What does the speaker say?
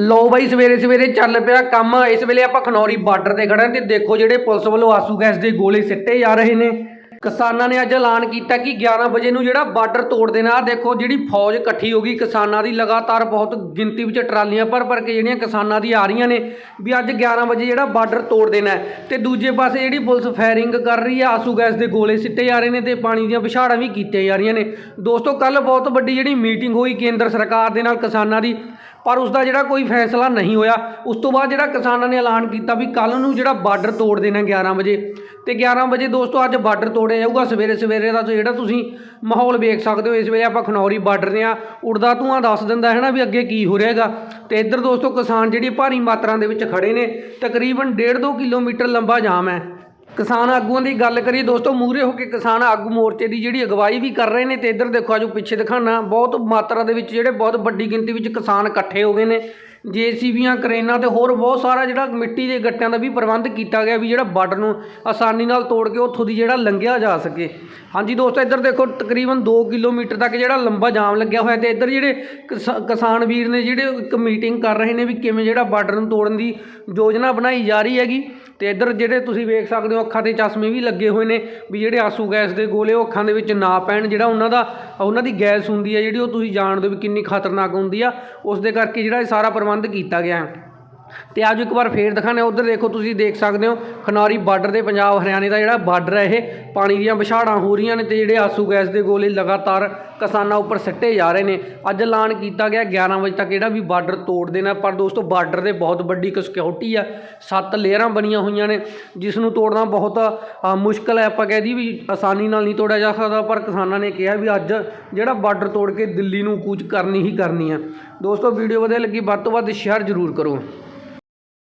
ਲੋ ਬਾਈ, ਸਵੇਰੇ ਸਵੇਰੇ ਚੱਲ ਪਿਆ ਕੰਮ। ਇਸ ਵੇਲੇ ਆਪਾਂ ਖਨੌਰੀ ਬਾਰਡਰ ਤੇ ਖੜੇ ਹਾਂ ਤੇ ਦੇਖੋ ਜਿਹੜੇ ਪੁਲਿਸ ਵੱਲੋਂ ਆਸੂ ਗੈਸ ਦੇ ਗੋਲੇ ਸਿੱਟੇ ਜਾ ਰਹੇ ਨੇ। ਕਿਸਾਨਾਂ ਨੇ ਅੱਜ ਐਲਾਨ ਕੀਤਾ ਕਿ 11 ਵਜੇ ਨੂੰ ਜਿਹੜਾ ਬਾਰਡਰ ਤੋੜ ਦੇਣਾ ਆਹ ਦੇਖੋ ਜਿਹੜੀ ਫੌਜ ਇਕੱਠੀ ਹੋ ਗਈ, ਕਿਸਾਨਾਂ ਦੀ ਲਗਾਤਾਰ ਬਹੁਤ ਗਿਣਤੀ ਵਿੱਚ ਟਰਾਲੀਆਂ ਭਰ ਭਰ ਕੇ ਜਿਹੜੀਆਂ ਕਿਸਾਨਾਂ ਦੀ ਆ ਰਹੀਆਂ ਨੇ ਵੀ ਅੱਜ 11 ਵਜੇ ਜਿਹੜਾ ਬਾਰਡਰ ਤੋੜ ਦੇਣਾ ਹੈ ਤੇ ਦੂਜੇ ਪਾਸੇ ਜਿਹੜੀ ਪੁਲਿਸ ਫਾਇਰਿੰਗ ਕਰ ਰਹੀ ਹੈ ਆਸੂ ਗੈਸ ਦੇ ਗੋਲੇ ਸਿੱਟੇ ਜਾ ਰਹੇ ਨੇ ਤੇ ਪਾਣੀ ਦੀਆਂ ਵਿਛਾੜਾਂ ਵੀ ਕੀਤੀਆਂ ਜਾ ਰਹੀਆਂ ਨੇ। ਦੋਸਤੋ ਕੱਲ ਬਹੁਤ ਵੱਡੀ ਜਿਹੜੀ ਮੀਟਿੰਗ ਹੋਈ ਕੇਂਦਰ ਸਰਕਾਰ ਦੇ ਨਾਲ ਕਿਸਾਨਾਂ ਦੀ ਪਰ ਉਸ ਦਾ ਜਿਹੜਾ ਕੋਈ ਫੈਸਲਾ ਨਹੀਂ ਹੋਇਆ, ਉਸ ਤੋਂ ਬਾਅਦ ਜਿਹੜਾ ਕਿਸਾਨਾਂ ਨੇ ਐਲਾਨ ਕੀਤਾ ਵੀ ਕੱਲ ਨੂੰ ਜਿਹੜਾ ਬਾਰਡਰ ਤੋੜ ਦੇਣਾ 11 ਵਜੇ, ਤੇ 11 ਵਜੇ ਦੋਸਤੋ ਅੱਜ ਬਾਰਡਰ ਤੋੜਿਆ ਜਾਊਗਾ, ਸਵੇਰੇ ਸਵੇਰੇ ਦਾ ਜਿਹੜਾ ਤੁਸੀਂ ਮਾਹੌਲ ਵੇਖ ਸਕਦੇ ਹੋ, ਇਸ ਵੇਲੇ ਆਪਾਂ ਖਨੌਰੀ ਬਾਰਡਰ ਦੇ ਆ ਉੜਦਾ ਧੂਆਂ ਦੱਸ ਦਿੰਦਾ ਹੈ ਨਾ ਵੀ ਅੱਗੇ ਕੀ ਹੋ ਰਿਹਾਗਾ ਤੇ ਇੱਧਰ ਦੋਸਤੋ ਕਿਸਾਨ ਜਿਹੜੀ ਭਾਰੀ ਮਾਤਰਾ ਦੇ ਵਿੱਚ ਖੜੇ ਨੇ, ਤਕਰੀਬਨ 1.5 ਕਿਲੋਮੀਟਰ ਲੰਬਾ ਜਾਮ ਹੈ। ਕਿਸਾਨ ਆਗੂਆਂ ਦੀ ਗੱਲ ਕਰੀਏ ਦੋਸਤੋ, ਮੂਹਰੇ ਹੋ ਕੇ ਕਿਸਾਨ ਆਗੂ ਮੋਰਚੇ ਦੀ ਜਿਹੜੀ ਅਗਵਾਈ ਵੀ ਕਰ ਰਹੇ ਨੇ ਤੇ ਇੱਧਰ ਦੇਖੋ, ਆਜੋ ਪਿੱਛੇ ਦਿਖਾਣਾ ਬਹੁਤ ਮਾਤਰਾ ਦੇ ਵਿੱਚ ਜਿਹੜੇ ਬਹੁਤ ਵੱਡੀ ਗਿਣਤੀ ਵਿੱਚ ਕਿਸਾਨ ਇਕੱਠੇ ਹੋ ਗਏ ਨੇ। ਜੇਸੀਬੀਆਂ, ਕਰੇਨਾਂ ਤੇ ਹੋਰ ਬਹੁਤ ਸਾਰਾ ਜਿਹੜਾ ਮਿੱਟੀ ਦੇ ਗੱਟਿਆਂ ਦਾ ਵੀ ਪ੍ਰਬੰਧ ਕੀਤਾ ਗਿਆ ਵੀ ਜਿਹੜਾ ਬਾਰਡਰ ਨੂੰ ਆਸਾਨੀ ਨਾਲ ਤੋੜ ਕੇ ਉੱਥੋਂ ਦੀ ਜਿਹੜਾ ਲੰਘਿਆ ਜਾ ਸਕੇ। ਹਾਂਜੀ ਦੋਸਤੋ, ਇੱਧਰ ਦੇਖੋ ਤਕਰੀਬਨ 2 ਕਿਲੋਮੀਟਰ ਤੱਕ ਜਿਹੜਾ ਲੰਬਾ ਜਾਮ ਲੱਗਿਆ ਹੋਇਆ ਤੇ ਇੱਧਰ ਜਿਹੜੇ ਕਿਸਾ- ਕਿਸਾਨ ਵੀਰ ਨੇ ਜਿਹੜੇ ਇੱਕ ਮੀਟਿੰਗ ਕਰ ਰਹੇ ਨੇ ਵੀ ਕਿਵੇਂ ਜਿਹੜਾ ਬਾਰਡਰ ਨੂੰ ਤੋੜਨ ਦੀ ਯੋਜਨਾ ਬਣਾਈ ਜਾ ਰਹੀ ਹੈਗੀ। ਤੇ ਇੱਧਰ ਜਿਹੜੇ ਤੁਸੀਂ ਵੇਖ ਸਕਦੇ ਹੋ, ਅੱਖਾਂ ਤੇ ਚਸ਼ਮੇ ਵੀ ਲੱਗੇ ਹੋਏ ਨੇ ਵੀ ਜਿਹੜੇ ਆਸੂ ਗੈਸ ਦੇ ਗੋਲੇ ਉਹ ਅੱਖਾਂ ਦੇ ਵਿੱਚ ਨਾ ਪੈਣ ਜਿਹੜਾ ਉਹਨਾਂ ਦਾ, ਉਹਨਾਂ ਦੀ ਗੈਸ ਹੁੰਦੀ ਹੈ ਜਿਹੜੀ ਉਹ ਤੁਸੀਂ ਜਾਣਦੇ ਹੋ ਵੀ ਕਿੰਨੀ ਖਤਰਨਾਕ ਹੁੰਦੀ ਆ। ਉਸ ਦੇ ਕਰਕੇ ਜਿਹੜਾ ਇਹ ਸਾਰਾ ਪ੍ਰਬੰਧ ਕੀਤਾ ਗਿਆ। ਤੇ ਆਜੋ ਇੱਕ ਵਾਰ ਫੇਰ ਦਿਖਾਣੇ ਉਧਰ ਦੇਖੋ ਤੁਸੀਂ ਦੇਖ ਸਕਦੇ ਹੋ ਖਨੌਰੀ ਬਾਰਡਰ ਤੇ ਪੰਜਾਬ ਹਰਿਆਣੇ ਦਾ ਜਿਹੜਾ ਬਾਰਡਰ ਹੈ ਇਹ ਪਾਣੀ ਦੀਆਂ ਵਿਛਾੜਾਂ ਹੋ ਰਹੀਆਂ ਨੇ ਤੇ ਜਿਹੜੇ ਆਸੂ ਗੈਸ ਦੇ ਗੋਲੇ ਲਗਾਤਾਰ ਕਿਸਾਨਾਂ ਉੱਪਰ ਸੱਟੇ ਜਾ ਰਹੇ ਨੇ। ਅੱਜ ਐਲਾਨ ਕੀਤਾ ਗਿਆ 11 ਵਜੇ ਤੱਕ ਜਿਹੜਾ ਵੀ ਬਾਰਡਰ ਤੋੜ ਦੇਣਾ ਪਰ ਦੋਸਤੋ ਬਾਰਡਰ ਦੇ ਬਹੁਤ ਵੱਡੀ ਇੱਕ ਸਿਕਿਉਰਿਟੀ ਆ। ਸੱਤ ਲੇਅਰਾਂ ਬਣੀਆਂ ਹੋਈਆਂ ਨੇ ਜਿਸ ਨੂੰ ਤੋੜਨਾ ਬਹੁਤ ਅ, ਮੁਸ਼ਕਲ ਹੈ। ਆਪਾਂ ਕਹਿ ਦਈਏ ਵੀ ਆਸਾਨੀ ਨਾਲ ਨਹੀਂ ਤੋੜਿਆ ਜਾ ਸਕਦਾ ਪਰ ਕਿਸਾਨਾਂ ਨੇ ਕਿਹਾ ਵੀ ਅੱਜ ਜਿਹੜਾ ਬਾਰਡਰ ਤੋੜ ਕੇ ਦਿੱਲੀ ਨੂੰ ਕੂਚ ਕਰਨੀ ਹੀ ਕਰਨੀ ਆ। ਦੋਸਤੋ ਵੀਡੀਓ ਵਧੀਆ ਲੱਗੀ ਵੱਧ ਤੋਂ ਵੱਧ ਸ਼ੇਅਰ ਜ਼ਰੂਰ ਕਰੋ।